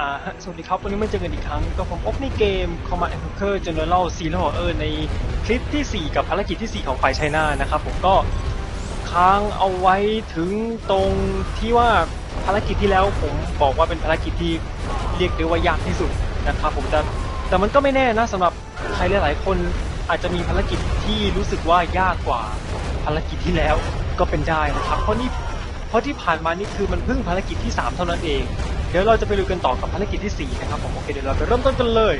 อ่าสวัสดีครับ วันนี้มาเจอกันอีกครั้งก็ผมอบในเกม Command and Conquer General Zero Hour ในคลิปที่ 4 กับภารกิจที่ 4 ของฝ่ายไชน่านะครับผมก็ค้างเอาไว้ถึงตรงที่ว่าภารกิจที่แล้วผมบอกว่าเป็นภารกิจที่เรียกได้ว่ายากที่สุดนะครับผมแต่แต่มันก็ไม่แน่นะสำหรับใครหลายๆคนอาจจะมีภารกิจที่รู้สึกว่ายากกว่าภารกิจที่แล้วก็เป็นได้นะครับเพราะนี่ เพราะที่ผ่านมานี่คือมันเพิ่งภารกิจที่ 3 เท่านั้นเอง เดี๋ยวเราจะไปดูกันต่อกับภารกิจที่ 4 นะครับผมโอเคเดี๋ยวเราไปเริ่มต้นกันเลย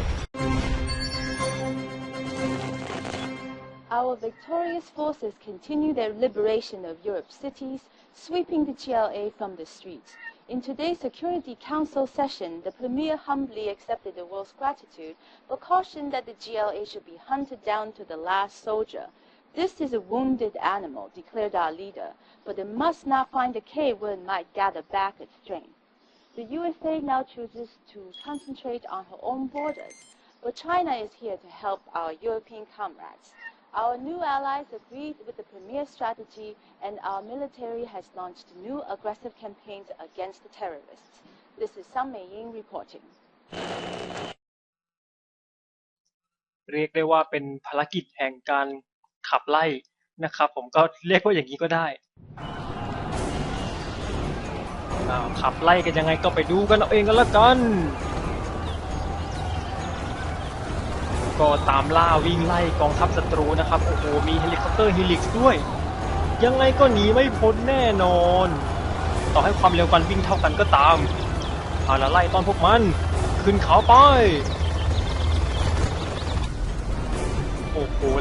Our victorious forces continue their liberation of Europe's cities, sweeping the GLA from the streets. In today's Security Council session, the Premier humbly accepted the world's gratitude, but cautioned that the GLA should be hunted down to the last soldier. This is a wounded animal, declared our leader, but it must not find a cave where it might gather back its strength. The USA now chooses to concentrate on her own borders, but China is here to help our European comrades. Our new allies agreed with the Premier strategy, and our military has launched new aggressive campaigns against the terrorists. This is Sun Meiying reporting. เรียกได้ว่าเป็นภารกิจแห่งการ ขับไล่นะครับ ผมก็เรียกว่าอย่างนี้ก็ได้ขับไล่กันยังไงก็ไปดูกันเอาเองก็แล้วกัน ก็ตามล่าวิ่งไล่กองทัพศัตรูนะครับ โอ้โห มีเฮลิคอปเตอร์ฮิลิกด้วย ยังไงก็หนีไม่พ้นแน่นอน ต่อให้ความเร็วการวิ่งเท่ากันก็ตามเอาละไล่ตอนพวกมัน ขึ้นเขาไป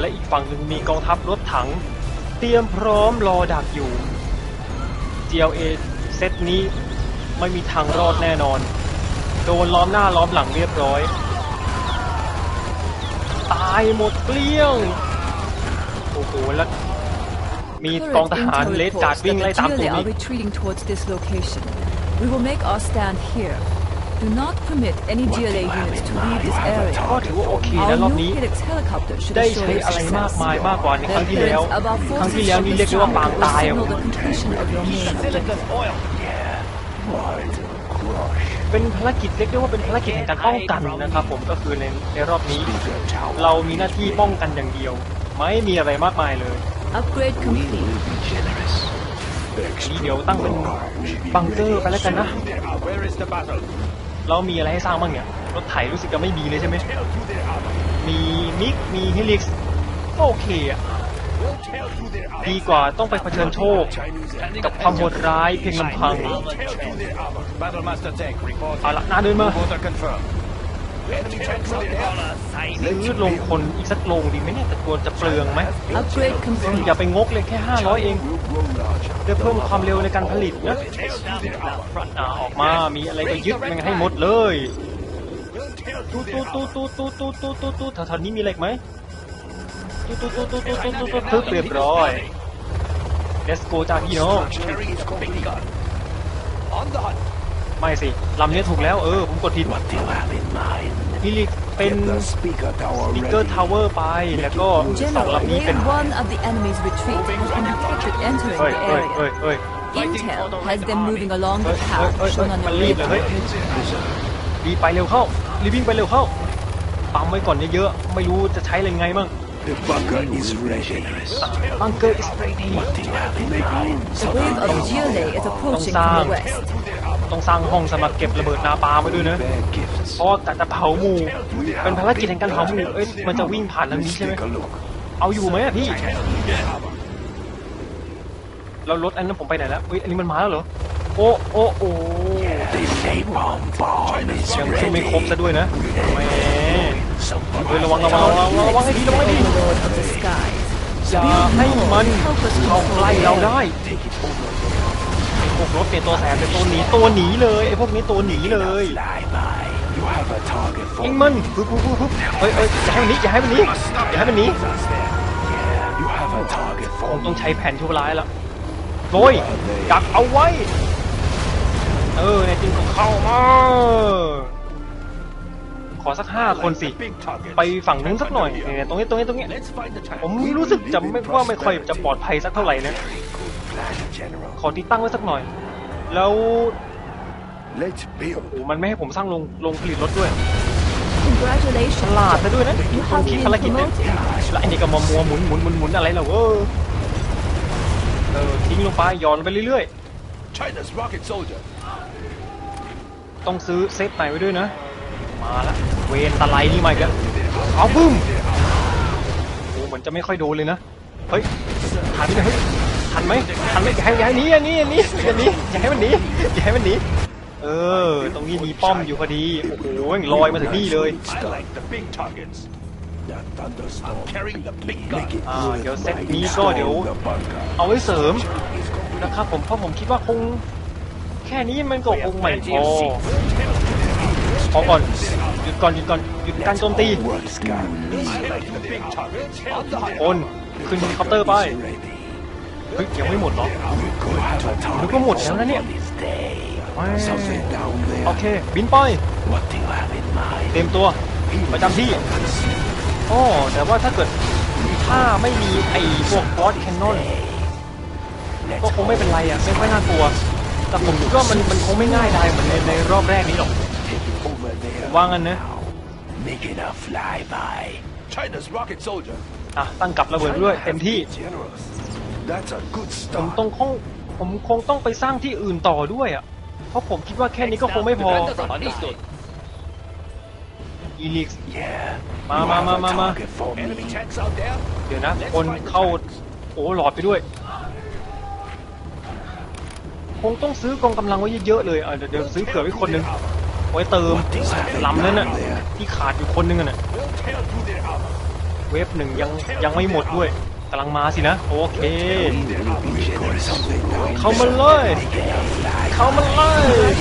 และอีกฝั่งหนึ่งมีกองทัพรถถัง เตรียมพร้อมรอดักอยู่ GLA เซตนี้ไม่มีทางรอดแน่นอน โดนล้อมหน้าล้อมหลังเรียบร้อย ตายหมดเกลี้ยง โอ้โหแล้วมีกอง Current ทหาร intel เลดการ์ด reports วิ่ง that ไล่ the ตามตัว GLA นี้ are retreating towards this location. We will make our stand here. Do not permit any GLA units to leave this ก็ area. ถือว่าโอเคนะ Our รอบ new นี้ Helix helicopter should ได้ assure ใช้ your อะไรมาก success. มายมากกว่าในครั้ง The ที่แล้ว appearance of our ครั้ง forces ที่แล้ว from นี่ the เรียกได้ว่า south ปาง will ตายอะ signal the completion of your main objective. เป็นภารกิจเรียกได้ว่าเป็นภารกิจแห่งการป้องกันนะครับผมก็คือในในรอบนี้ เรามีหน้าที่ป้องกันอย่างเดียว ไม่มีอะไรมากมายเลย Upgrade complete. นี่เดี๋ยวตั้งเป็นบังเกอร์ไปแล้วกันนะ Where is the battle? เรามีอะไรให้สร้างบ้างเนี่ย รถไถรู้สึกจะไม่มีเลยใช่ไหม มีมิก มีฮิลิกซ์ก็โอเคอะดีกว่าต้องไปเผชิญโชค กับความโหดร้ายเพียงลำพังเอาละน้าเดินมา Order confirmed. Enemy tanks out there. ซื้อลงคนอีกสักโลงดีไหมเนี่ยแต่กลัวจะเปลืองไหม Upgrade อย่า complete. ไปงกเลยแค่ 500 เองเพื่อเพิ่มความเร็วในการผลิตนะอ่าออกมามีอะไรก็ยึดมันให้หมดเลยตู้ตู้ตู้ตู้ตู้ตู้ตู้ตู้ตู้แถวๆนี้มีเหล็กไหมตู้ตู้ตู้ตู้ตู้ตู้ตู้ตู้ตู้เรียบร้อย let's go จ้าพี่น้อง ไม่สิลำนี้ถูกแล้วเออผมกดผิด What do you have in mind? ฮิลิกเป็น Get the speaker tower สปิเกอร์ ready. ทาวเวอร์ไป แล้วก็สอง General, ลำนี้เป็น wave one of the enemy's retreat has been detected entering เฮ้ย the เฮ้ยเฮ้ย area. เฮ้ย Intel has them moving along เฮ้ the ยเฮ้ย path เฮ้ย shown on มัน your รีบเลย radar. เฮ้ยรีบไปเร็วเข้ารีบวิ่งไปเร็วเข้าปั๊มไว้ก่อนเยอะๆไม่รู้จะใช้อะไรไงบ้าง The bunker is ready. บังเกอร์ is ready What do you have in mind? The wave of GLA is approaching from the west. ต้องสร้างห้องสำหรับเก็บระเบิดนาปาไว้ด้วยนะ Bear gifts. เพราะว่ากะจะเผาหมู่เป็นภารกิจแห่งการเผาหมู่เอ้ยมันจะวิ่งผ่านทางนี้ Let's ใช่ไหม take a look. เอาอยู่ไหมอะพี่แล้วรถอันนั้นผมไปไหนแล้วเฮ้ยอันนี้มันมาแล้วเหรอโอ้โอ้โอ้ The napalm bomb is ยังขึ้นไม่ครบ ready. ซะด้วยนะแหม Some เฮ้ยระวังระวังระวังระวังให้ดีระวังให้ดีอย่าให้มันเข้าใกล้เราได้ไอพวกรถเป็นตัวแสบเป็นตัวหนีตัวหนีเลยไอ้พวกนี้ตัวหนีเลย Fly by. You have a target for ยิงมันปึ๊บปึ๊บปึ๊บเฮ้ยเฮ้ยอย่าให้มันหนีอย่าให้มันหนีอย่าให้มันหนี us there. Yeah, you have a target ผมต้องใช้แผ่นชั่วร้ายแล้วโรยดักเอาไว้ เออในจริงก็เข้ามา ขอสักห้าคนสิ Big target. ไปฝั่งนู้นสักหน่อยเนี่ยตรงนี้ตรงนี้ตรงนี้ Let's find the tank. ผมรู้สึกจะไม่ว่าไม่ค่อยจะปลอดภัยสักเท่าไหร่นะ Plan, General. ขอที่ตั้งไว้สักหน่อย แล้ว Let's build. โอ้มันไม่ให้ผมสร้างโรงโรงผลิตรถด้วยฉ Congratulations. ลาดซะด้วยนะ You ตรง have ที่ been ภารกิจเนี่ย promoted. แล้วไอ้นี่ก็มามัวหมุนหมุนหมุนหมุนอะไรเหรอเออเออทิ้งลงไปหย่อนลงไปเรื่อย China's rocket soldier. ๆต้องซื้อเซตไหนไว้ด้วยนะ มาละเวนตะไลนี่มาอีกแล้วเอาบึ้มโอ้เหมือนจะไม่ค่อยโดนเลยนะเฮ้ยทันไหมเฮ้ยทันไหมทันไหมอย่าให้อย่าให้หนีอย่าหนี้อย่าหนี้อย่าหนี้อย่าให้มันหนีอย่าให้มันหนีเออ ตรงนี้มีป้อมอยู่พอดีโอ้โหลอยมาถึงนี่เลย อ่าเดี๋ยวเซตนี้ก็เดี๋ยวเอาไว้เสริมนะครับผมเพราะผมคิดว่าคง แค่นี้มันก็คงไม่พอ พอก่อนหยุดก่อนหยุดก่อนหยุดการโจมตี Works gun. I like the big targets. On the high คนขึ้นเฮลิคอปเตอร์ไปเฮ้ยยังไม่หมดเหรอ We're going to have a นึก target ว่าหมดแล้วนะเนี่ยโอเค บินไปเต็มตัวประจำที่อ๋อแต่ว่าถ้าเกิดถ้าไม่มีไอ้พวกบอสแคนนอนก็คงไม่เป็นไรอะ ไม่ค่อยน่ากลัว แต่ผมคิดว่ามันมันคงไม่ง่ายได้เหมือนในในรอบแรกนี้หรอก over there. ว่างั้นนะ Make it a flyby. China's rocket soldier. อะตั้งกับระเบิดด้วยเต็มที่ Generous. That's a good ผม start. ต้องคงผมคงต้องไปสร้างที่อื่นต่อด้วยอะ เพราะผมคิดว่าแค่นี้ก็คงไม่พอ Understood. อีลิก Yeah. Ma, you ma, have ma, a ma, ma. target for me. Enemy tanks out there. เดี๋ยวนะ คนเข้า โอ้หลอดไปด้วย คงต้องซื้อกองกำลังไว้เยอะๆเลยอะเดี๋ยวเดี๋ยวซื้อเผื่อไว้คนหนึ่ง ไว้เติมลำนั้นน่ะที่ขาดอยู่คนหนึงอะน่ะเวฟหนึ่งยังยังไม่หมดด้วยกำลังมาสินะ โอเค เข้ามาเลย เข้ามาเลย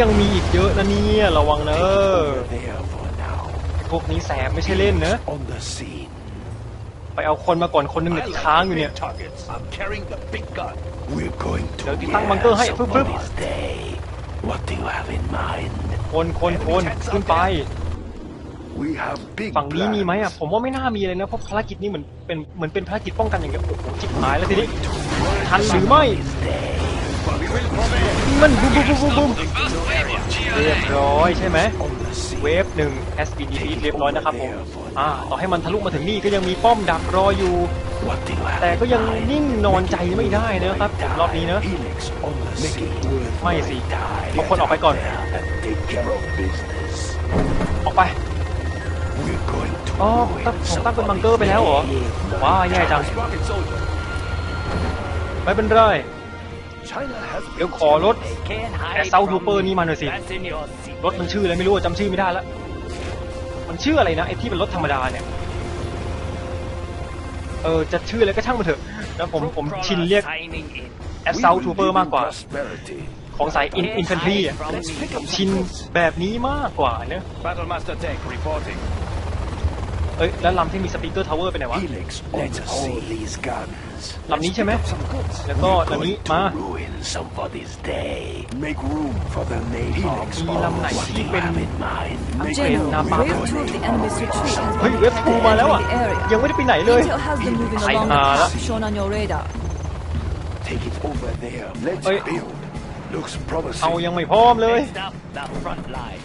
ยังมีอีกเยอะนะเนี่ย ระวังเนอะพวกนี้แสบไม่ใช่เล่นนะ ไปเอาคนมาก่อนคนหนึงเนี่ย I ที่ like ค้าง the อยู่เนี่ย big targets. I'm carrying the big gun. We're going to เดี๋ยวที่ตั้งบังเกอร์ให้ฟึบฟึบ somebody's day. What do you have in mind? คนคนคนขึ้นไป We have big ฝั่งนี้มีไหมอะ plans. ผมว่าไม่น่ามีเลยนะ เพราะภารกิจนี้เหมือนเป็นเหมือนเป็นภารกิจป้องกันอย่างเงี้ยโอ้โหจิบหายแล้วทีนี้ ทันหรือไม่ มันบุ้มบุ้มบุ้มบุ้มเรียบร้อยใช่ไหม On the scene. เวฟหนึ่ง has been defeated เรียบร้อยนะครับผมอ่าต่อให้มันทะลุมาถึงนี่ก็ยังมีป้อมดักรออยู่ แต่ก็ยังนิ่งนอนใจไม่ได้นะครับรอบนี้เนอะไม่สิเอาคนออกไปก่อน ออกไปอ๋อตั้งผมตั้งเป็นบังเกอร์ไปแล้วเหรอ ว้าแย่จัง ไม่เป็นไรเดี๋ยวขอรถแอสเซาทูเปอร์นี่มาหน่อยสิ รถมันชื่ออะไรไม่รู้อะจำชื่อไม่ได้แล้วมันชื่ออะไรนะไอ้ที่เป็นรถธรรมดาเนี่ยเออจะชื่ออะไรก็ช่างมันเถอะแล้วผมผมชินเรียกแอสเซาทูเปอร์มากกว่า prosperity. ของสายอินอินฟันทรีอะผมชินแบบนี้มากกว่าเนอะ Battle Master Tech reporting. เอ้ยแล้วลำที่มีสปีกเกอร์ทาวเวอร์ไปไหนวะ Helix Let's hold these guns. ลำนี้ใช่ไหม แล้วก็ลำนี้ Going to มา ruin somebody's day. Make room for the napalm มีลำไหน What do ที่ you เป็น have in mind? Make General, Now, room Papa. wave two of the enemy's retreat has เฮ้ย been เว็บทูมาแล้วอะ in the area. ยังไม่ได้ไปไหนเลย Intel has them moving I- along the uh, path shown on your radar. Take it over there. Let's Oi. build. Looks เอา promising. ยังไม่พร้อมเลย Next up, the front line.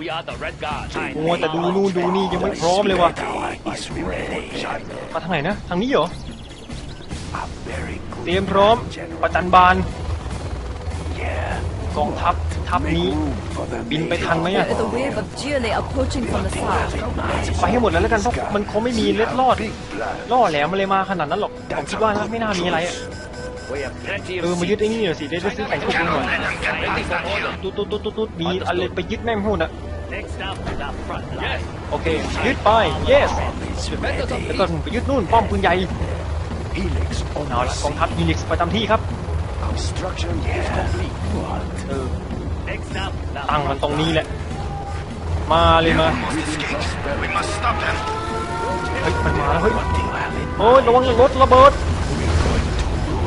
We are the Red Guard. มัวแต่ดูนู่นดูนี่ยังไม่พร้อมเลยว่ะ Is ready. มาทางไหนนะ ทางนี้เหรอ A very good เตรียมพร้อม General. ประจันบาน Yeah. กองทัพทัพ Make นี้ room for the บินไปทันไหม There อะ is a wave of GLA approaching from the south. ไปให้หมดแล้วแล้วกันเพราะมันคงไม่มีเล็ดลอด Big plan. ล่อแหลมมาเลยมาขนาดนั้นหรอก ผมคิดว่านะไม่น่ามีอะไรอะ We have plenty เออ of มายึดไอ้นี่หน่อยสิได้ได้ซื้อแข่งทุกคนหน่อย ready for order. ตุ๊ดตุ๊ดตุ๊ดตุ๊ดตุ๊ดมีอะไรไปยึดแม่งพูดอะ Next up, the front line. โอเคยึดไป yes Is ready. แล้วก็ไปยึดนู่นป้อมปืนใหญ่ Helix on เอา the ละกอง scene. ทัพยูนิคประจำที่ครับ Construction is complete. What? เออ Next up, the ตั้งมันตรงนี้แหละ มาเลยมา We must stop them. เฮ้ยมันมาแล้วเฮ้ย What do you have in โอ้ยระวังรถระเบิด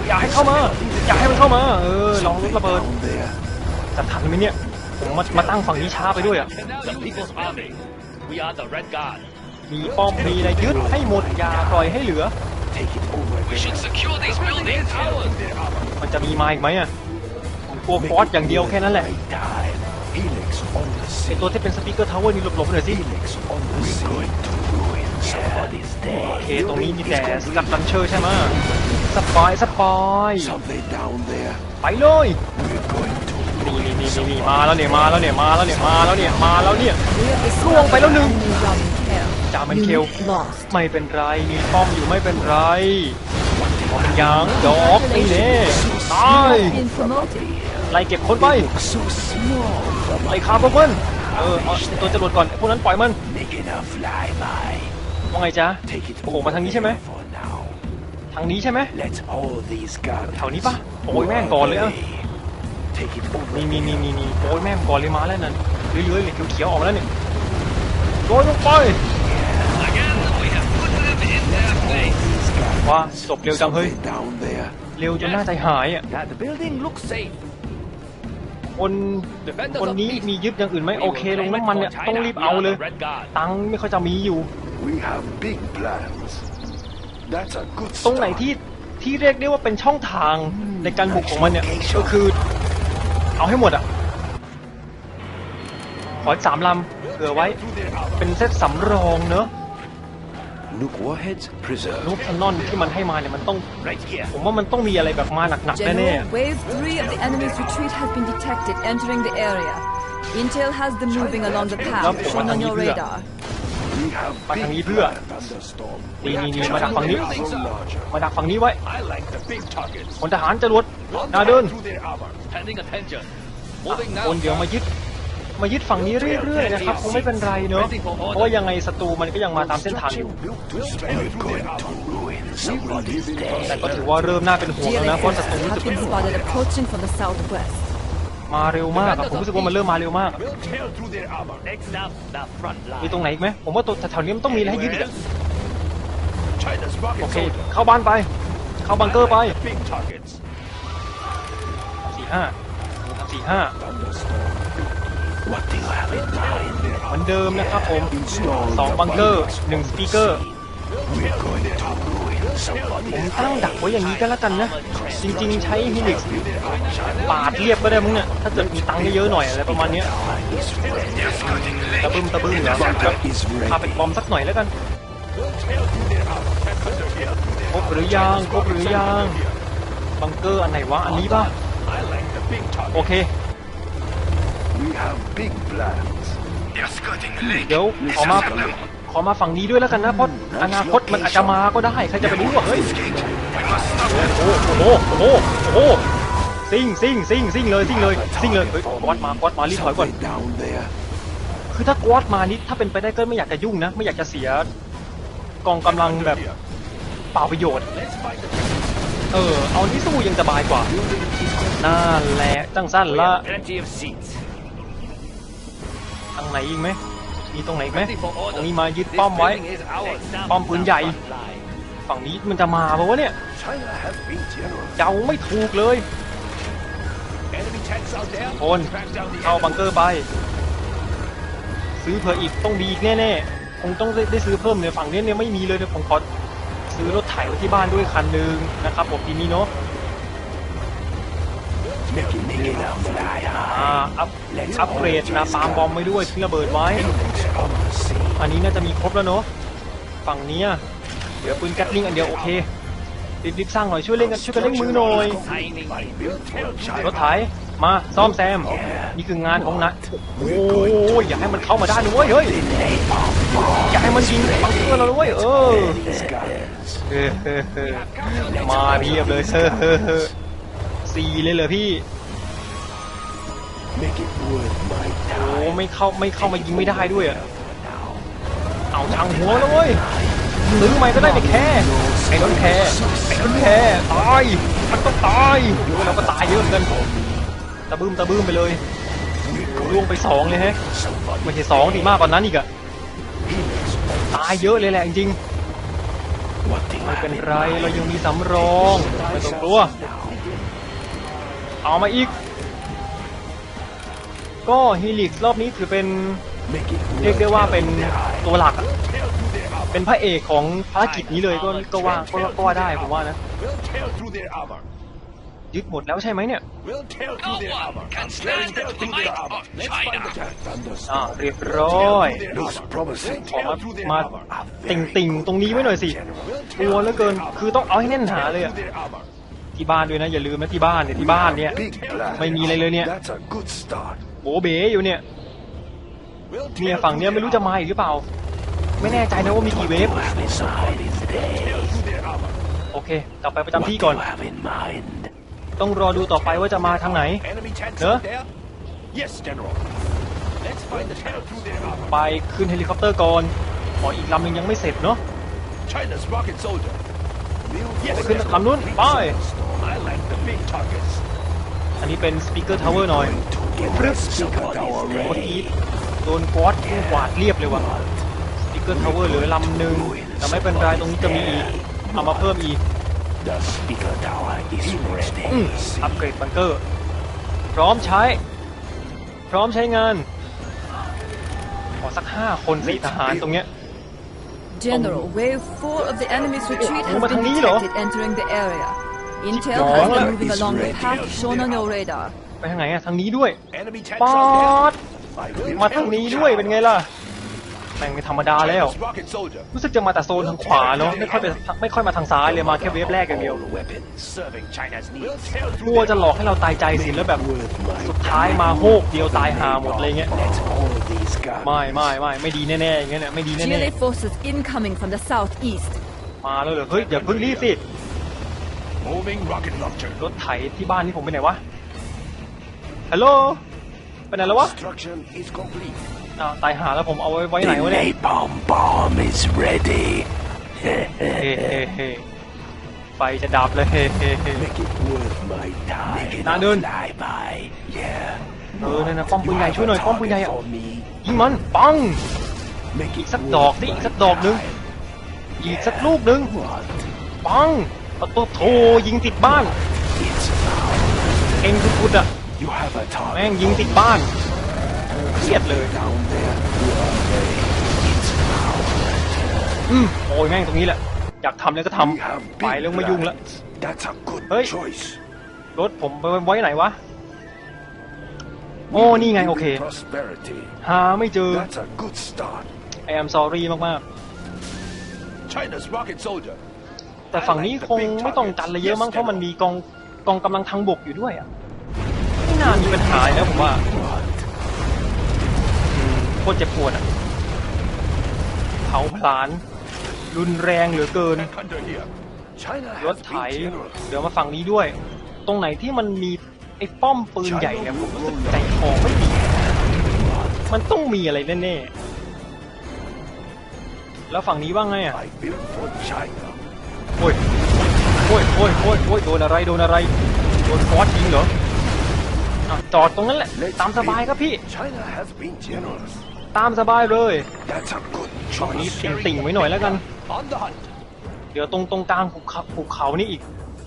อย่าให้เข้ามา อย่าให้มันเข้ามา เออลองรถระเบิด down there? จะทันไหมเนี่ย ผมมามาตั้งฝั่งนี้ช้าไปด้วยอะ the People's Army. We are the Red Guard. มีป้อมมีอะไรยึดให้หมดอย่าปล่อยให้เหลือ Take it over We there. should secure these building towers. มันจะมีมาอีกไหมอะผมกลัวฟอสอย่างเดียวแค่นั้นแหละ Right time. Helix on the ไอ scene. ตัวที่เป็นสปีกเกอร์ทาวเวอร์นี่หลบๆหน่อยสิ Helix on the scene. We're going to ruin somebody's โอ day. เคตรงนี้มีแต่สกัดลันเชอร์ใช่ไหมสปายสปาย Something down there. ไปเลย We're going to นี่นี่นี่นี่มาแล้วเนี่ยมาแล้วเนี่ยมาแล้วเนี่ยมาแล้วเนี่ยมาแล้วเนี่ย We have Luong pa lang discovered nung- enemy Ramen Care. Ramen Care. Unit lost. ไม่เป็นไรมีป้อมอยู่ไม่เป็นไรผมยังดอกนี่เน่ตายไล่เก็บคนไปไล่ฆ่าพวกมันเออเอาตัวจรวดก่อนไอพวกนั้นปล่อยมันว่าไงจ๊ะโอ้โหมาทางนี้ใช่ไหมทางนี้ใช่ไหมแถวนี้ปะโอ้ยแม่งก่อนเลยอะ Take it over นี่นี่นี่นี่นี่โอ้ยแม่งก่อนเลยมาแล้วนั่นเรื่อยๆเลยเขียวๆออกมาแล้วเนี่ยโดนลงไป Again, we have put them in their place. these guns. ว่าจบเร็วจังเฮ้ย Something down there. เร็วจนน่าใจหายอะ That the building looks safe. คนคนนี้มียึดอย่างอื่นไหมโอเคลงน้ำมันเนี่ยต้องรีบเอาเลย Red Guard. ตังค์ไม่ค่อยจะมีอยู่ We have big plans. That's a good ตรงไหนที่ที่เรียกได้ว่าเป็นช่องทางในการบุกของมันเนี่ยก็คือ เอาให้หมดอะ ขออีกสามลำเผื่อไว้ เป็นเซตสำรองเนอะ Nuke warheads preserved. นูบแคนนอนที่มันให้มาเนี่ยมันต้อง Right here. ผมว่ามันต้องมีอะไรแบบมาหนักๆ แน่ General, wave 3 of the enemy's retreat has been detected entering the area. Intel has them moving along the path shown on your radar. ไปทางนี้เพื่อนี่นี่นี่มาดักฝั่งนี้ มาดักฝั่งนี้ไว้พนทหารจะรวดนาเดินคนเดี๋ยวมายึดมายึดฝั่งนี้เรื่อยๆนะครับคงไม่เป็นไรเนอะเพราะยังไงศัตรูมันก็ยังมาตามเส้นทางอยู่แต่ก็ถือว่าเริ่มน่าเป็นห่วงแล้วนะเพราะศัตรูรู้สึกเป็นห่วง มาเร็วมากอะผมรู้สึกว่ามันเริ่มมาเร็วมาก We'll tear through their armor. Next up, the front มี line. ตรงไหนอีกไหมผมว่าตัวแถวๆนี้มันต้องมีอะไรให้ยึดอีกอะ China's rocket โอเค soldier. เข้าบ้านไป เข้าบังเกอร์ไป I like the Big targets. สี่ห้าสี่ห้า What do you have in mind? เหมือนเดิมนะครับผมสองบังเกอร์หนึ่งสปีกเกอร์ We're going to ruin ผม somebody's ตั้งดักไว้อย่างนี้ก็แล้วกันนะ จริงๆ ใช้ฮิลิกปาดเรียบก็ได้มั้งเนี่ยถ้าเกิดมีตังค์เยอะๆหน่อยอะไรประมาณเนี้ยตะบึ้มตะบึ้มเดี๋ยวแบบ is พาเป็น ready. บอมสักหน่อยแล้วกันครบหรือยังครบหรือยังบังเกอร์อันไหนวะอันนี้ป่ะ I like the big target. โอเค We have big plans. เดี๋ยวขอมา ขอมาฝั่งนี้ด้วยแล้วกันนะเพราะอนาคตมันอาจจะมาก็ได้ใครจะไปรู้อะเฮ้ยโอ้โหโอ้โหโอ้โหซิ่งซิ่งซิ่งซิ่งเลยซิ่งเลยซิ่งเลยเฮ้ยกวอดมากวอดมารีบถอยก่อน Something down there. คือถ้ากวอดมานี่ถ้าเป็นไปได้ก็ไม่อยากจะยุ่งนะ ไม่อยากจะเสียกองกำลังแบบเปล่าประโยชน์เออเอาที่สู้ยังสบายกว่านั่นแหละจังสั้น We ละ have plenty of seats. ทางไหนอีกไหม มีตรงไหนอีกไหม Ready for ตรง orders. นี้มายึด This ป้อมไว้ building is ours. Next up, ป้อมปืน the ใหญ่ front line. ฝั่งนี้มันจะมาปะวะเนี่ย China has been generous. เดาไม่ถูกเลย Enemy tanks out there. คน Track down the เข้า enemy. บังเกอร์ไป ซื้อเผื่ออีกต้องดีอีกแน่ๆ คงต้องได้ได้ซื้อเพิ่มเนี่ยฝั่งนี้เนี่ยไม่มีเลยเดี๋ยวผมขอซื้อรถไถไว้ที่บ้านด้วยคันหนึ่งนะครับผมทีนี้เนาะ อ่า high. อัพอัพเกรดนะปาล์มบอมไว้ด้วยทิ้งระเบิดไว้ On the scene. อันนี้น่าจะมีครบแล้วเนาะฝั่งเนี้ยเดี๋ยวปืนแก๊สลิงอันเดียวโอเครีบๆสร้างหน่อยช่วยเล่นกันช่วยกันเล่นมือหน่อย Signing in. Built for รถ China. ไถมาซ่อมแซมนี่คืองานของนะโอ้ยอย่าให้มันเข้ามาได้นะเว้ยเฮ้ยอย่าให้มันยิงบังเกอร์เรานะเว้ยเออ These guns. เออเออเออมาเพียบเลยเออเออเออ สี่เลยเหรอพี่ Make it worth my โอ้ time. ไม่เข้าไม่เข้ามายิงไม่ได้ด้วยอะเอาช่างหัวแล้วเว้ยซื้อใหม่ก็ได้ไม่แค่ไอ้นนแค่ไอ้นนแค่ตายมันต้องตายโอ้เราก็ตายเยอะเกินตะบึ้มตะบึ้มไปเลยล่วงไปสองเลยแฮะไม่ใช่สองดิมากกว่านั้นอีกอะตายเยอะเลยแหละจริง What do ๆ you ไม่ have เป็น in ไร mind? เรายังมีสำรองไม่ต้องกลัว เอามาอีก ก็ฮีลิกรอบนี้ถือเป็นเรียกได้ว่าเป็นตัวหลักเป็นพระเอกของภารกิจนี้เลยก็ก็ว่าก็ว่าได้ผมว่านะยึดหมดแล้วใช่ไหมเนี่ยเรียบร้อยขอมาติ่งติ่งตรงนี้ไว้หน่อยสิกลัวเหลือเกิน คือต้องเอาให้แน่นหาเลยอะ ที่บ้านด้วยนะ อย่าลืมนะที่บ้านเนี่ยที่บ้านเนี่ย Big plan. ไม่มีอะไรเลยเนี่ย That's a good start. โบเบ๋อยู่เนี่ย We'll เนี่ย tear ฝั่งเนี้ย through ไม่รู้จะมาอีกหรือเปล่า ไม่แน่ใจนะว่ามีกี่เวฟ through their armor. โอเคกลับไปประจำที่ก่อน have in mind? ต้องรอดูต่อไปว่าจะมาทางไหน Enemy tanks Huh? out there? Yes, General. Let's find the tear through their armor. ไปขึ้นเฮลิคอปเตอร์ก่อนอ๋ออีกลำหนึงยังไม่เสร็จเนาะ China's rocket soldier. Yes, ไปขึ้น General. ลำนู้นไป I like the big targets. อันนี้เป็นสปีกเกอร์ทาวเวอร์หน่อย Get that speaker tower เมื่อ ready. กี้โดนกวอดกวาดเรียบเลยว่ะสปีกเกอร์ทาวเวอร์เหลือลำหนึ่งแต่ไม่เป็นไรตรงนี้จะมีอีกเอามาเพิ่มอีก The speaker tower is อืม ready. อัปเกรดบังเกอร์ พร้อมใช้ พร้อมใช้งาน ขอสักห้าคนสิทหารตรงเนี้ย General, wave 4 of the enemy's retreat has Oh, been matang nilo. detected entering the area. Intel Chip has dong. been moving Is along the ready. path shown on your radar. ไปทางไหนอะทางนี้ด้วย Enemy tanks ป๊อ out ด there. มาทางนี้ด้วยเป็นไงล่ะแม่งไม่ธรรมดาแล้ว China's rocket soldier. รู้สึกจะมาแต่โซนทางขวาเนาะไม่ค่อยไปไม่ค่อยมาทางซ้ายเลยมาแค่เวฟแรกอย่างเดียว All weapons serving China's We'll needs. tear ก through ลัว their จะหลอกให้เราตายใจสิแล้วแบบ Worth my สุดท้ายมาโฮกเดียวตายหาหมดอะไรเงี้ย Let's hold these guns. ไม่ไม่ไม่ไม่ดีแน่ๆอย่างเงี้ยเนี่ยไม่ดีแน่ GLA forces incoming from the southeast. ๆมาแล้วเหรอเฮ้ยอย่าเพิ่งรีบสิ moving rocket launcher. รถไถที่บ้านนี่ผมไปไหนวะ ฮัลโหล ไปไหนแล้ววะ Construction is complete. อ้าวตายหาแล้วผมเอาไว้ไว้ไหน The วะเนี่ย napalm bomb is ready. เฮ้เฮ้เฮ้ไฟจะดับเลยเฮ้เฮ้เฮ้ Make it worth my time. Make it Nah, dude. fly by. Yeah. เออเนี่ยนะป้อมปืนใหญ่ช่วยหน่อยป้อมปืนใหญ่อะ For me. ยิงมันปัง Make อี it กสักดอกสิอีกสักดอกหนึงอีกสักลูกหนึง What? ปัง เอาตัวโถยิงติดบ้าน It's เองสุดๆอะ you have a target. แม่งยิงติดบ้านเครียดเลย down there. You are ready. It's อืมโอ้ยแม่งตรงนี้แหละ อยากทำเลยก็ท we ำ have ไป big แล้วไม่ยุ่งแล้ว plans. That's a good Hey. choice. รถผมไปไว้ไหนวะโอ้นี่ไงโอเค Prosperity. หาไม่เจอ That's a good start. I am sorry มาก China's rocket soldier. แต่ฝั่งนี้คงไม่ต้องกันอะไรเยอะมั้งเพราะมันมีกองกองกำลังทางบกอยู่ด้วยอะไม่น่ามีปัญหาแล้วผมว่าอืมโคตรเจ็บปวดอะเผาผลาญรุนแรงเหลือเกิน And under here. China ร has ถไถ been generous. เดี๋ยวมาฝั่งนี้ด้วย ตรงไหนที่มันมีไอ้ป้อมปืนใหญ่เนี่ยผมรู้สึกใจคอไม่ดี มันต้องมีอะไรแน่ๆ แล้วฝั่งนี้ว่างไงอะ I built for China. โอ้ยโอ้ยโอ้ยโอ้ยโอ้ยโดนอะไรโดนอะไรโดนฟอสยิงเหรออะจอดตรงนั้นแหละ Let's ตามสบายครับพี่ build. China has been generous. ตามสบายเลย That's a good นี้ choice. ติ่งๆไว้หน่อยแล้วกัน On the hunt. เดี๋ยวตรงตรงกลางภูเขาภูเขานี่อีก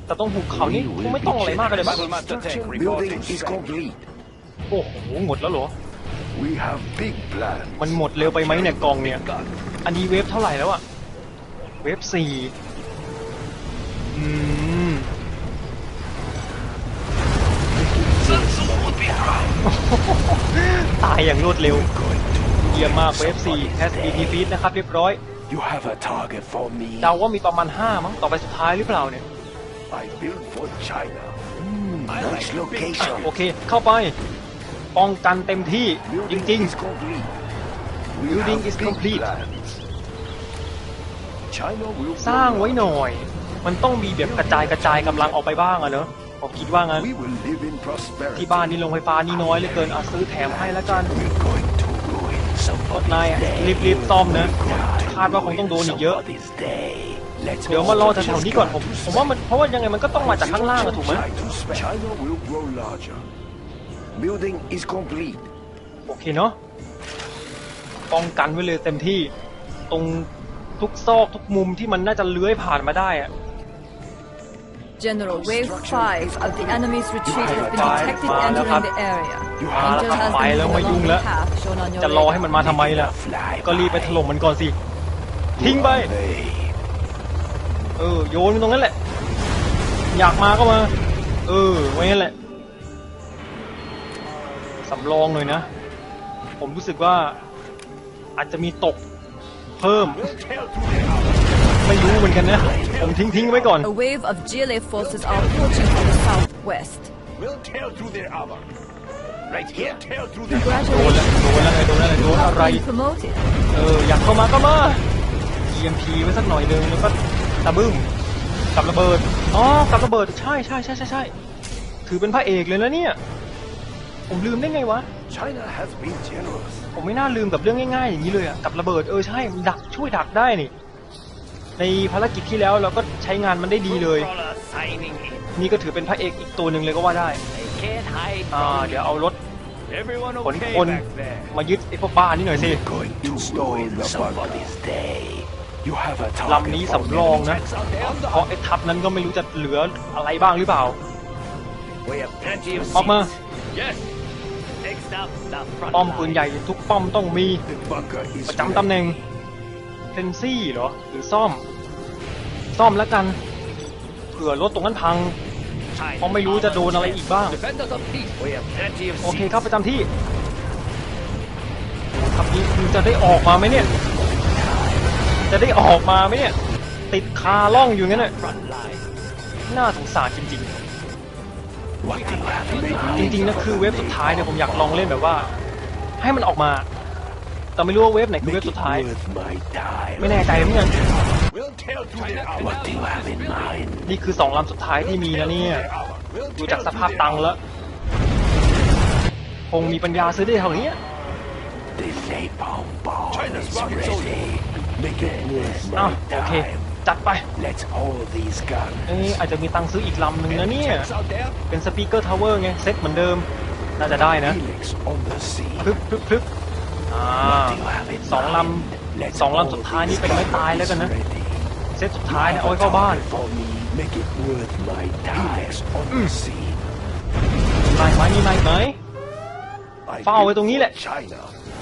แต่ตรงภูเขานี่คงไม่ต้องอะไรมากกันเลยมั้ง Battle Master tank Construction building reporting. is complete. โอ้โหหมดแล้วเหรอ We have big plans. มันหมดเร็วไปไหมเนี่ยกองเนี่ย Gun. อันนี้เวฟเท่าไหร่แล้วอะเวฟสี่ ตายอย่างรวดเร็ว เยี่ยมมากเวฟสี่แคสบีทีฟีดนะครับเรียบร้อย You have a target for me. เดาว่ามีประมาณ 5 มั้งต่อไปสุดท้ายหรือเปล่าเนี่ย I built for China. I like Nice the big อะ location. โอเค เข้าไป ป้องกันเต็มที่จ Building ริง is complete. We Building have is big complete. plans. China will ๆสร้างไว้หน่อย มันต้องมีแบบกระจายกระจายกำลังออกไปบ้างอะเนอะ ผมคิดว่างั้น We will live in prosperity. ที่บ้านนี่โรงไฟฟ้านี่น้อยเหลือเกินเอาซื้อแถมให้แล้วกัน We're going to ruin รถ somebody's นายอะ day. รีบๆซ่อมนะคาดว่าคงต้องโดนอีกเยอะ Somebody's day. Let's เดี๋ยวมารอแถวๆนี้ก่อนผมผมว่ามันเพราะว่ายังไงมันก็ต้องมาจากข้างล่างอะถูกไหม China will grow larger. Building is complete. โอเคเนาะป้องกันไว้เลยเต็มที่ ตรงทุกซอกทุกมุมที่มันน่าจะเลื้อยผ่านมาได้อะ General, wave 5 of the enemy's retreat has been Five, detected five, entering the area. มาแล้ว Intel ครับ has ไป been แล้ว moving ไม่ยุ่ง along แล้ว the path shown on your จะรอให้ radar. มันมาทำไมล่ะ ก็รีบไปถล่มมันก่อนสิ ทิ้งไป They เออ โยนมันตรงนั้นแหละ อยากมาก็มา เออ ไว้งั้นแหละ สำรองหน่อยนะ ผมรู้สึกว่าอาจจะมีตกเพิ่ม We'll tear through their armor. ไม่รู้เหมือนกันนะ ผมทิ้งทิ้งๆไว้ก่อน A wave of GLA forces are approaching from the southwest. We'll tear through their armor. Right here. Tear through โด their น Congratulations. แล้วโดนแล้วไงโดนแล้วไงโดนอะไร Been promoted. เอออยากเข้ามาก็มา EMP ไว้สักหน่อยหนึงแล้วก็ตะบึ้มกับระเบิดอ๋อกับระเบิดใช่ใช่ใช่ใช่ใช่ถือเป็นพระเอกเลยนะเนี่ย ผมลืมได้ไงวะ China has been generous. ผมไม่น่าลืมกับเรื่องง่ายๆอย่างนี้เลยอะกับระเบิดเออใช่มันดักช่วยดักได้นี่ ในภารกิจที่แล้วเราก็ใช้งานมันได้ดีเลย Crawler signing in. นี่ก็ถือเป็นพระเอกอีกตัวหนึ่งเลยก็ว่าได้ They can't hide อ่า from เดี๋ยว me. เอารถ Everyone ขน okay คน back there? มายึดไอ้พวกบ้านี่หน่อยสิ Going to install the somebody's day. You have a ลำนี้ target for สำรอง me. นะ Tanks out there. เพราะไอ้ทัพนั้นก็ไม่รู้จะเหลืออะไรบ้างหรือเปล่า We have plenty of ออกมา seats. Yes. Next up, the front ป้อมปืน line. ใหญ่ทุกป้อมต้องมี The bunker is ประจำตำแหน่งเทนซี่เหรอ หรือซ่อม ซ่อมแล้วกันเผื่อรถตรงนั้นพัง China เพราะไม่รู้จะโดนอะไรอีกบ้าง Defenders of peace. We have plenty of โอเค seats. ครับประจำที่ครับนี้คือจะได้ออกมาไหมเนี่ย จะได้ออกมาไหมเนี่ย ติดคาล่องอยู่งั้นน่ะ Front line. น่าสงสารจริง What do you have in ๆ mind? จริงๆนะคือเว็บสุดท้ายเนี่ยผมอยากลองเล่นแบบว่า ให้มันออกมา แต่ไม่รู้ว่าเว็บไหนคือเว็บ Make สุ it ดท้าย worth my time. ไม่แน่ใจเหมือนกัน We'll tear through their armor. What do you have in mind? นี่คือสองลำสุดท้ายที่มีนะเนี่ย We'll ดู tear จากส through ภาพ their ตังค์ armor. แล้ว คงมีปัญญาซื้อได้เท่านี้ The napalm bomb China's is rocket ready. Make it worth อ้าว my โอเค time. จัดไป Let's hold these guns. เอ๊ะอาจจะมีตังค์ซื้ออีกลำหนึ่งนะเนี่ย Tanks out there. เป็นสปีกเกอร์ทาวเวอร์ไง เซ็ตเหมือนเดิม น่าจะได้นะ Helix on the sea. พลึบพลึบพลึบ อ่าสองลำสองลำสุดท้ายนี่เป็นไม้ตายแล้วกันนะ เซตสุดท้ายนะเอาไว้เข้าบ้าน For me, make it worth my time. Helix on the sea. มีไหมมีไหมไหมเฝ้าไว้ตรงนี้แหละ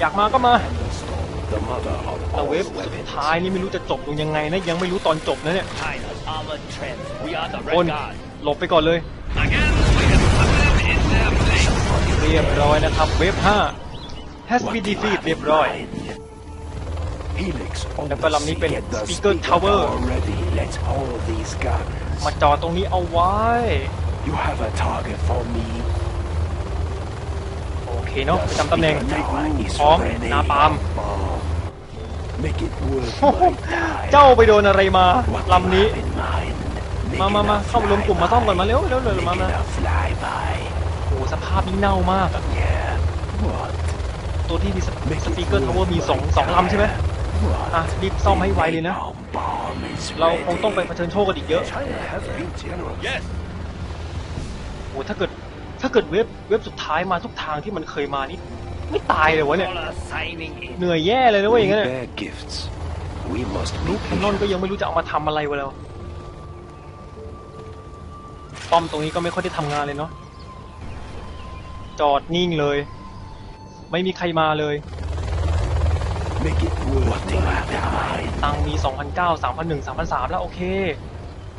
อยากมาก็มาแต่เว็บสุดท้ายนี่ไม่รู้จะจบลงยังไงนะ ยังไม่รู้ตอนจบนะเนี่ยคนหลบไปก่อนเลย เรียบร้อยนะครับเว็บ5 has What been do you defeat have เรีย in บร้อย mind? Helix on แล้วก็ the ลำนี้ sea. เป็น Get the Speaker speaker Tower tower ready. Let's hold these guns. มาจอดตรงนี้เอาไว้ You have a target for me. โอเคเนาะประจำตำแหน่ง Speaker tower is พร้อม ready. นาปาล์ม Make it worth โอ้โห my time. เจ้าไปโดนอะไรมา What do you ลำนี้ have in mind? มา Make มา it มา a เข้ามารวมกลุ่มมาซ่อมก่อนมาเร็วเร็วเร็ว flyby. มา Make มา it a flyby. โอ้โหสภาพนี้เน่ามากอะ Yeah. What? ตัวที่มีส Make ส it ปีกเกอร์ทาวเวอ worth ร์มีสอง my สองลำใช่ไหม What? อะรีบซ่อมให้ไวเลยนะ Napalm bomb is เราคงต้องไป ready. เผชิญโชคกันอีกเยอะ China has been generous. Yes. โอ้ถ้าเกิดถ้าเกิดเว็บเว็บสุดท้ายมาทุกทางที่มันเคยมานี่ไม่ตายเลยวะเนี่ย Crawler signing in. เหนื่อยแย่เลยนะเว้ยอย่าง We นั้น bear gifts. We must ลู be กแคนนอน patient. ก็ยังไม่รู้จะเอามาทำอะไรวะแล้วป้อมตรงนี้ก็ไม่ค่อยได้ทำงานเลยเนาะจอดนิ่งเลย ไม่มีใครมาเลย Make it worth what do you have in mind? ตังค์มี 2,009 3,001 3,003 แล้วโอเค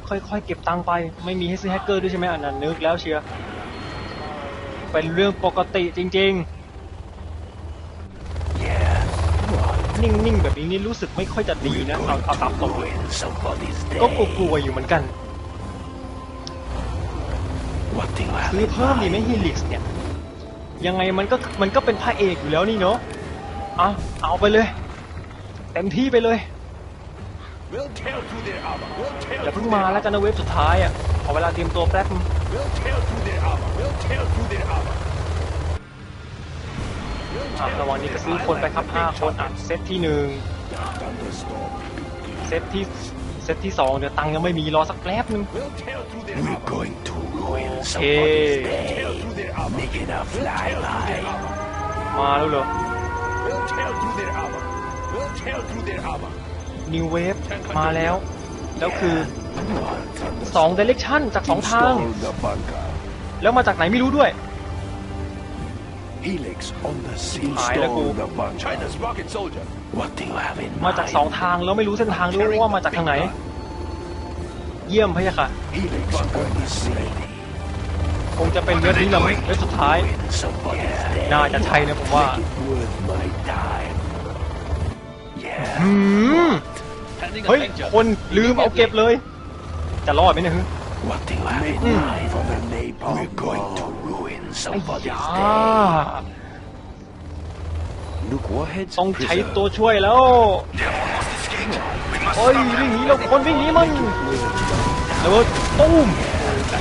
ค่อยๆ เก็บตังค์ไป ไม่มีให้ซื้อแฮกเกอร์ด้วยใช่ไหมอันนั้นนึกแล้วเชียร์เป็นเรื่องปกติจริง Yeah. What? ๆนิ่ง ๆ แบบนี้นี่รู้สึกไม่ค่อยจะดีนะเอาเอาตามตรงเลย ruin somebody's ก็ day. กลัวๆอยู่เหมือนกัน What do you have ซื้อ in เพิ่มดีไหม mind? ฮีลิกเนี่ย ยังไงมันก็มันก็เป็นพระเอกอยู่แล้วนี่เนาะเอาเอาไปเลย เต็มที่ไปเลย We'll tear through their armor. We'll tear อย่าเพิ่ง through มา their แล้วกันนะเว็บสุดท้ายอะขอเวลาเตรียมตัวแป๊บ We'll tear through their armor. We'll tear through their armor. We'll อะ tear ระหว่าง through นี้ก็ their ซื้อ armor คนไป like ครับ a ห้า big คนอะ chopper. เซตที่หนึ่ง Thunderstorm. เซตที่ เซตที่สองเดี๋ยวตังค์ยังไม่มีรอสักแป๊บนึง We'll tear through their We're armor. going to ruin Okay. somebody's Tear day. through their armor. Make it a We'll tear through flyby. their armor. มาแล้วเหรอ We'll tear through their armor. We'll tear through their armor. New Wave มาแล้ว แล้วคือ What? สองเดเร c ชันจากสองทาง Install the bunker. แล้วมาจากไหนไม่รู้ด้วย Helix on the sea. Ai là cô? Install the bunker. China's rocket soldier. What do you have in มาจากสองทางแล้วไม่รู้เส้นทางด้วยว่ามาจากทางไหน เยี่ยมพะยะค่ะ Helix on the sea. คงจะเป็นเว็บนี้แหละมั้งเว็บสุดท้าย Somebody's dead. น่าจะใช่นะผมว่า Make it worth my time. Yeah. หืม Handing เฮ้ย a lecture. คนลืมเอาเก็บเลย จะรอดไหมเนี่ยฮึ What do you have in mind for the napalm? We're somebody's ยา day. Look, warheads ต้องใช้ preserved. ตัวช่วยแล้วเฮ้ยวิ่งหนีเราคนวิ่งหนีมันระเบิดตุ้ม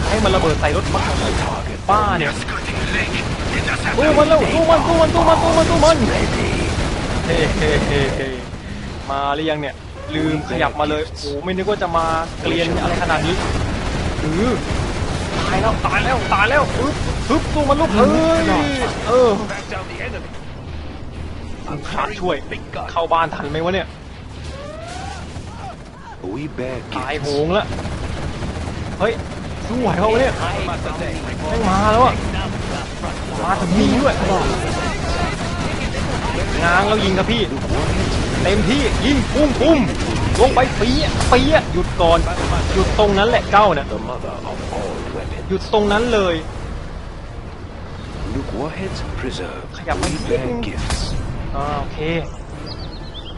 ให้มันระเบิดใส่รถบ้าบ้าเนี่ยตู้มันแล้วตู้มันตู้มันตู้มันตู้มันตู้มันเฮ้เฮ้เฮ้เฮ้มาหรือยังเนี่ยลืมขยับมาเลยโอ้ไม่นึกว่าจะมาเกลียนอะไรขนาดนี้อือตาย แล้วตายแล้วตายแล้วอึ๊บอึ๊บตู้มันลุกเฮ้ยเออ Back down the enemy. ขาดช่วยเข้าบ้านทันไหมวะเนี่ย We bear ตาย gifts. โหงแล้วเฮ้ยสู้ไหวเขาวะเนี่ย Master Day. แม่งมาแล้วอะมาถึงนี้ด้วยง้างแล้วยิงครับพี่เต็มที่ยิงปุ้มปุ้มลงไปปีอะปีอะหยุดก่อนหยุดตรงนั้นแหละเก้าเนี่ย The mother of all weapons. หยุดตรงนั้นเลย Look, warheads preserved. Khayap We ang bear tingin. gifts. อ่าโอเค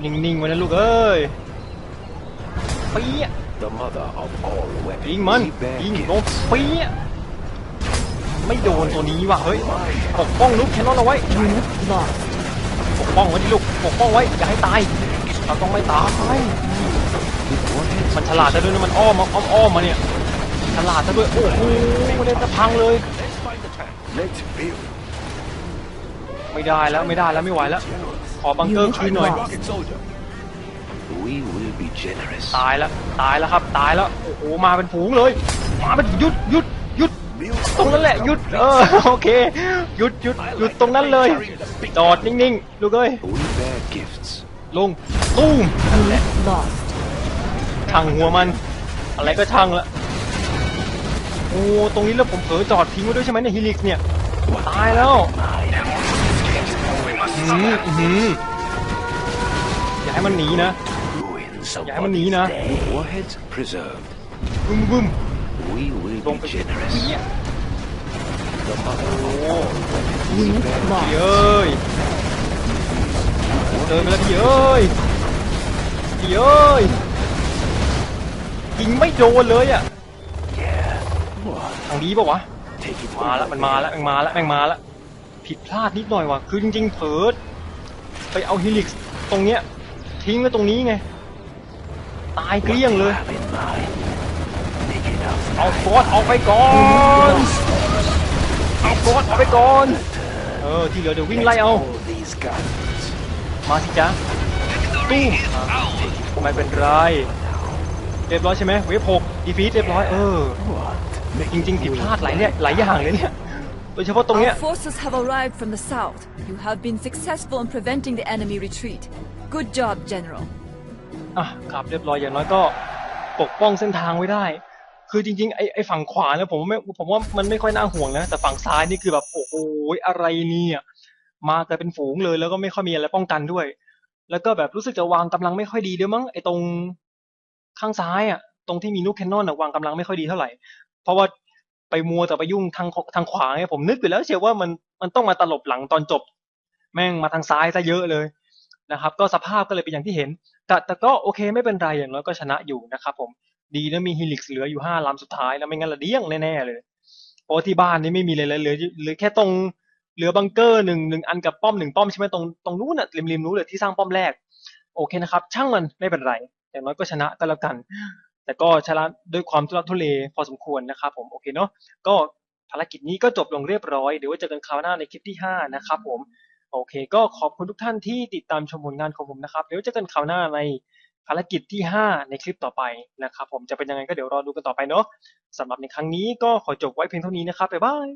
นิ่งๆไว้นะลูกเอ้ยปีอะ The mother of all ยิง weapons. มัน We bear ยิงลง gifts. ปีอะไม่โดนตัวนี้ว่ะเฮ้ยปกป้องลูกแคนนอนเอาไว้ Unit lost. ปกป้องไว้ดิลูกปกป้องไว้อย่าให้ตายเราต้องไม่ตาย Look, warheads มันฉลาดซะด้วยนะมันอ้อมมาอ้อมอ้อมมาเนี่ย ฉลาดซะด้วย โอ้โหเล่นจะพังเลย Let's find the tank. Let's build. ไม่ได้แล้วไม่ได้แล้วไม่ไหวแล้ว ขอบังเกอร์คืนหน่อย China's rocket soldier. We will be generous. ตายแล้วตายแล้วครับ ตายแล้ว โอ้โห มาเป็นฝูงเลย มาเป็นหยุดหยุดหยุดตรงนั้นแหละหยุด เออ โอเค หยุดหยุดหยุดตรงนั้นเลยจอดนิ่งๆ ลูกเอ้ย We bear gifts. ลง ตุ้ม Unit lost. ช่างหัวมัน อะไรก็ช่างละ โอ้ตรงนี้แล้วผมเผลอจอดทิ้งไว้ด้วยใช่ไหมเนี่ยฮิลิกเนี่ยตายแล้วอืมอื้อหืออย่าให้มันหนีนะ Ruin อย่าให้มันหนี somebody's นะ day. Look, warheads preserved. บึ้มบึ้ม We will ลง be ไป generous. เปี้ย The mother of โอ้ all weapons. We Unit bear พี่ lost. เอ้ยเดินไปแล้วพี่เอ้ยพี่เอ้ยยิงไม่โดนเลยอะ What? ทางนี้ปะวะ Take it มาแล้วมันมาแล้วมันมาแล้วมันมาแล้วผิดพลาดนิดหน่อยว่ะคือจริงๆเผลอไปเอาฮิลิกตรงเนี้ย ทิ้งไว้ตรงนี้ไง ตายเกลี้ยงเลย Have in mind. Make it up. เอากอดออกไปก่อน เอากอดออกไปก่อน เออ ที่เหลือเดี๋ยววิ่งไล่เอา All these guns. มาสิจ๊ะตุ้มไม่เป็นไร เรียบร้อยใช่ไหมเวฟหกดีฟีดเรียบร้อย เออ What? จริงๆผิดพลาดหลายเนี่ยหลายอย่างเลยเนี่ย โดยเฉพาะตรงเนี้ย Our forces have arrived from the south. You have been successful in preventing the enemy retreat. Good job, General. อะครับเรียบร้อยอย่างน้อยก็ปกป้องเส้นทางไว้ได้ คือจริงๆไอ้ไอ้ฝั่งขวาเนี่ยผมว่าไม่ผมว่ามันไม่ค่อยน่าห่วงนะ แต่ฝั่งซ้ายนี่คือแบบโอ้โหอะไรเนี่ยมากันเป็นฝูงเลยแล้วก็ไม่ค่อยมีอะไรป้องกันด้วย แล้วก็แบบรู้สึกจะวางกำลังไม่ค่อยดีด้วยมั้งไอ้ตรงข้างซ้ายอะตรงที่มีนูกแคนนอนอะวางกำลังไม่ค่อยดีเท่าไหร่ เพราะว่าไปมัวแต่ไปยุ่งทางทางขวาไงผมนึกอยู่แล้วเชียวว่ามันมันต้องมาตลบหลังตอนจบ แม่งมาทางซ้ายซะเยอะเลยนะครับ ก็สภาพก็เลยเป็นอย่างที่เห็น แต่แต่ก็โอเคไม่เป็นไรอย่างน้อยก็ชนะอยู่นะครับผมดีนะมีฮิลิกเหลืออยู่ห้าลำสุดท้ายแล้วไม่งั้นละเดี้ยงแน่ๆเลยเพราะที่บ้านนี่ไม่มีเลยเลยเหลือเหลือแค่ตรงเหลือบังเกอร์หนึ่งหนึ่งอันกับป้อมหนึ่งป้อมใช่ไหมตรงตรงนู้นน่ะริมริมนู้นเลยที่สร้างป้อมแรก โอเคนะครับ ช่างมันไม่เป็นไรอย่างน้อยก็ชนะก็แล้วกัน แต่ก็ชนะด้วยความทุรักทุเลพอสมควรนะครับผมโอเคเนาะก็ภารกิจนี้ก็จบลงเรียบร้อย เดี๋ยวไว้เจอกันคราวหน้าในคลิปที่ห้านะครับผมโอเค ก็ขอบคุณทุกท่านที่ติดตามชมผลงานของผมนะครับเดี๋ยวเจอกันคราวหน้าในภารกิจที่ 5 ในคลิปต่อไปนะครับผมจะเป็นยังไงก็เดี๋ยวรอดูกันต่อไปเนาะสำหรับในครั้งนี้ก็ขอจบไว้เพียงเท่านี้นะครับบ๊ายบาย